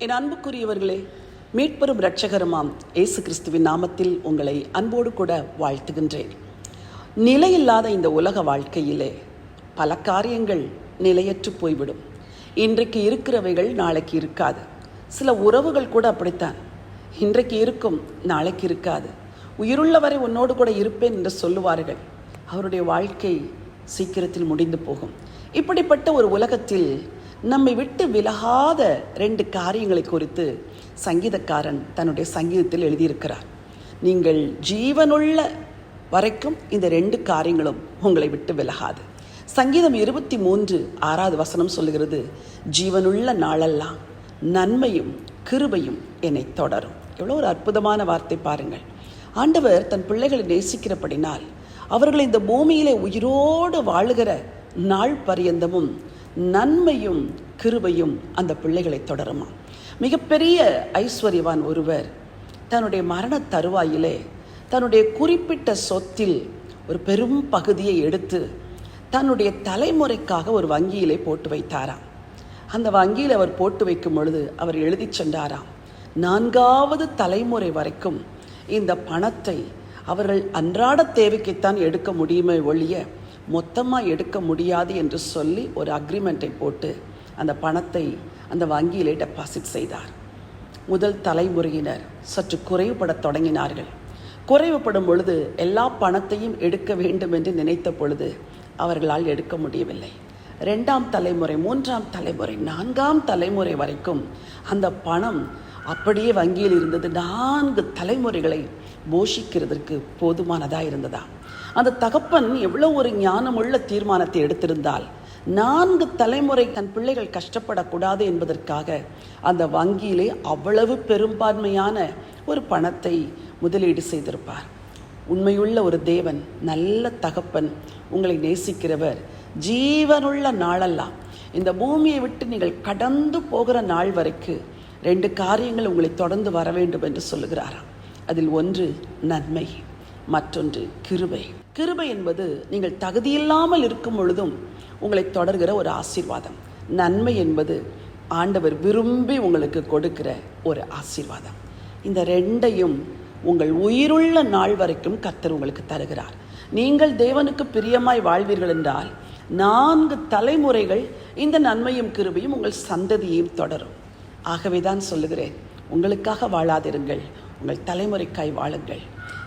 என் அன்புக்குரியவர்களே மீட்பெரும் இரட்சகருமாம் இயேசு கிறிஸ்துவின் நாமத்தில் உங்களை அன்போடு கூட வாழ்த்துகின்றேன். நிலையில்லாத இந்த உலக வாழ்க்கையிலே பல காரியங்கள் நிலையற்று போய்விடும். இன்றைக்கு இருக்கிறவைகள் நாளைக்கு இருக்காது. சில உறவுகள் கூட அப்படித்தான். இன்றைக்கு இருக்கும் நாளைக்கு இருக்காது. உயிருள்ளவரை உன்னோடு கூட இருப்பேன் என்று சொல்லுவார்கள். அவருடைய வாழ்க்கை சீக்கிரத்தில் முடிந்து போகும். இப்படிப்பட்ட ஒரு உலகத்தில் நம்மை விட்டு விலகாத ரெண்டு காரியங்களை குறித்து சங்கீதக்காரன் தன்னுடைய சங்கீதத்தில் எழுதியிருக்கிறார். நீங்கள் ஜீவனுள்ள வரைக்கும் இந்த ரெண்டு காரியங்களும் உங்களை விட்டு விலகாது. சங்கீதம் இருபத்தி மூன்று ஆறாவது வசனம் சொல்லுகிறது ஜீவனுள்ள நாளெல்லாம் நன்மையும் கிருபையும் என்னை தொடரும். எவ்வளோ ஒரு அற்புதமான வார்த்தை பாருங்கள். ஆண்டவர் தன் பிள்ளைகளை நேசிக்கிறபடினால் அவர்களை இந்த பூமியிலே உயிரோடு வாழுகிற நாள் பரியந்தமும் நன்மையும் கிருபையும் அந்த பிள்ளைகளை தொடருமா? மிகப்பெரிய ஐஸ்வர்யவான் ஒருவர் தன்னுடைய மரண தருவாயிலே தன்னுடைய குறிப்பிட்ட சொத்தில் ஒரு பெரும் பகுதியை எடுத்து தன்னுடைய தலைமுறைக்காக ஒரு வங்கியிலே போட்டு வைத்தாராம். அந்த வங்கியில் அவர் போட்டு வைக்கும் பொழுது அவர் எழுதி சென்றாராம் நான்காவது தலைமுறை வரைக்கும் இந்த பணத்தை அவர்கள் அன்றாட தேவைக்குத்தான் எடுக்க முடியுமே ஒழிய மொத்தமாக எடுக்க முடியாது என்று சொல்லி ஒரு அக்ரிமெண்ட்டை போட்டு அந்த பணத்தை அந்த வங்கியிலே டெபாசிட் செய்தார். முதல் தலைமுறையினர் சற்று குறைவுபடத் தொடங்கினார்கள். குறைவுபடும் பொழுது எல்லா பணத்தையும் எடுக்க வேண்டும் என்று நினைத்த பொழுது அவர்களால் எடுக்க முடியவில்லை. ரெண்டாம் தலைமுறை மூன்றாம் தலைமுறை நான்காம் தலைமுறை வரைக்கும் அந்த பணம் அப்படியே வங்கியில் இருந்தது நான்கு தலைமுறைகளை போஷிக்கிறதற்கு போதுமானதாக இருந்ததா? அந்த தகப்பன் எவ்வளோ ஒரு ஞானமுள்ள தீர்மானத்தை எடுத்திருந்தால் நான்கு தலைமுறை தன் பிள்ளைகள் கஷ்டப்படக்கூடாது என்பதற்காக அந்த வங்கியிலே அவ்வளவு பெரும்பான்மையான ஒரு பணத்தை முதலீடு செய்திருப்பார். உண்மையுள்ள ஒரு தேவன் நல்ல தகப்பன் உங்களை நேசிக்கிறவர். ஜீவனுள்ள நாளெல்லாம் இந்த பூமியை விட்டு நீங்கள் கடந்து போகிற நாள் வரைக்கு ரெண்டு காரியங்கள் உங்களை தொடர்ந்து வர வேண்டும் என்று சொல்லுகிறாராம். அதில் ஒன்று நன்மை மற்றொன்று கிருபை. கிருபை என்பது நீங்கள் தகுதியில்லாமல் இருக்கும் பொழுதும் உங்களை தொடர்கிற ஒரு ஆசீர்வாதம். நன்மை என்பது ஆண்டவர் விரும்பி உங்களுக்கு கொடுக்கிற ஒரு ஆசீர்வாதம். இந்த ரெண்டையும் உங்கள் உயிருள்ள நாள் வரைக்கும் கத்தர் உங்களுக்கு தருகிறார். நீங்கள் தேவனுக்கு பிரியமாய் வாழ்வீர்கள் என்றால் நான்கு தலைமுறைகள் இந்த நன்மையும் கிருபையும் உங்கள் சந்ததியையும் தொடரும். ஆகவே தான் சொல்லுகிறேன் உங்களுக்காக வாழாதிருங்கள் உங்கள் தலைமுறைக்காய் வாழுங்கள்.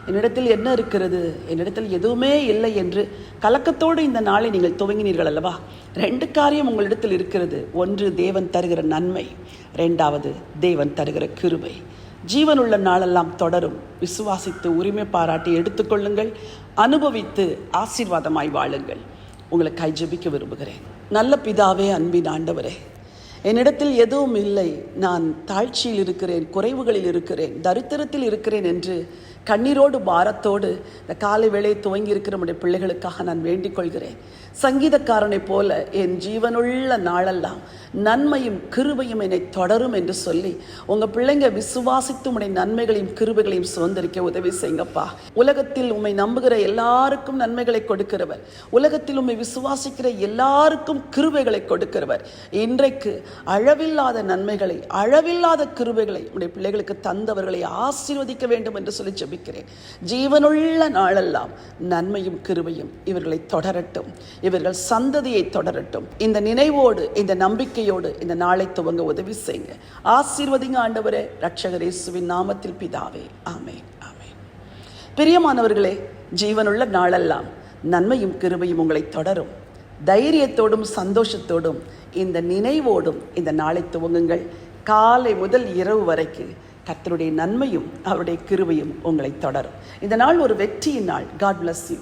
என்னிடத்தில் என்ன இருக்கிறது? என்னிடத்தில் எதுவுமே இல்லை என்று கலக்கத்தோடு இந்த நாளை நீங்கள் துவங்கினீர்கள் அல்லவா? ரெண்டு காரியம் உங்களிடத்தில் இருக்கிறது. ஒன்று தேவன் தருகிற நன்மை. ரெண்டாவது தேவன் தருகிற கிருபை. ஜீவனுள்ள நாளெல்லாம் தொடரும். விசுவாசித்து உரிமை பாராட்டி எடுத்துக்கொள்ளுங்கள். அனுபவித்து ஆசீர்வாதமாய் வாழுங்கள். உங்களுக்காய் ஜெபிக்க விரும்புகிறேன். நல்ல பிதாவே அன்பின் ஆண்டவரே என்னிடத்தில் எதுவும் இல்லை. நான் தாழ்ச்சியில் இருக்கிறேன் குறைவுகளில் இருக்கிறேன் தரித்திரத்தில் இருக்கிறேன் என்று கண்ணீரோடு பாரத்தோடு இந்த காலை வேளையை துவங்கி இருக்கிற நம்முடைய பிள்ளைகளுக்காக நான் வேண்டிக் கொள்கிறேன் சங்கீதக்காரனைப் போல என் ஜீவனுள்ள நாளெல்லாம் நன்மையும் கிருபையும் என்னை தொடரும் என்று சொல்லி உங்கள் பிள்ளைங்க விசுவாசித்து உடைய நன்மைகளையும் கிருபைகளையும் சுதந்திரிக்க உதவி செய்யுங்கப்பா. உலகத்தில் உம்மை நம்புகிற எல்லாருக்கும் நன்மைகளை கொடுக்கிறவர். உலகத்தில் உண்மை விசுவாசிக்கிற எல்லாருக்கும் கிருபைகளை கொடுக்கிறவர். இன்றைக்கு அளவில்லாத நன்மைகளை அளவில்லாத கிருபைகளை உடைய பிள்ளைகளுக்கு தந்தவர்களை ஆசீர்வதிக்க வேண்டும் என்று சொல்லி ஜெபிக்கிறேன். ஜீவனுள்ள நாளெல்லாம் நன்மையும் கிருபையும் இவர்களை தொடரட்டும். இவர்கள் சந்ததியை தொடரட்டும். இந்த நினைவோடு இந்த நம்பிக்கையோடு இந்த நாளை துவங்க உதவி செய்யுங்க. ஆசீர்வதிங்க ஆண்டவரே ரட்சகர் இயேசுவின் நாமத்தில் பிதாவே. ஆமேன் ஆமேன். பிரியமானவர்களே ஜீவனுள்ள நாளெல்லாம் நன்மையும் கிருபையும் உங்களை தொடரும். தைரியத்தோடும் சந்தோஷத்தோடும் இந்த நினைவோடும் இந்த நாளை துவங்குங்கள். காலை முதல் இரவு வரைக்கும் கத்தருடைய நன்மையும் அவருடைய கிருவையும் உங்களை தொடரும். இந்த நாள் ஒரு வெற்றியின் நாள். God bless you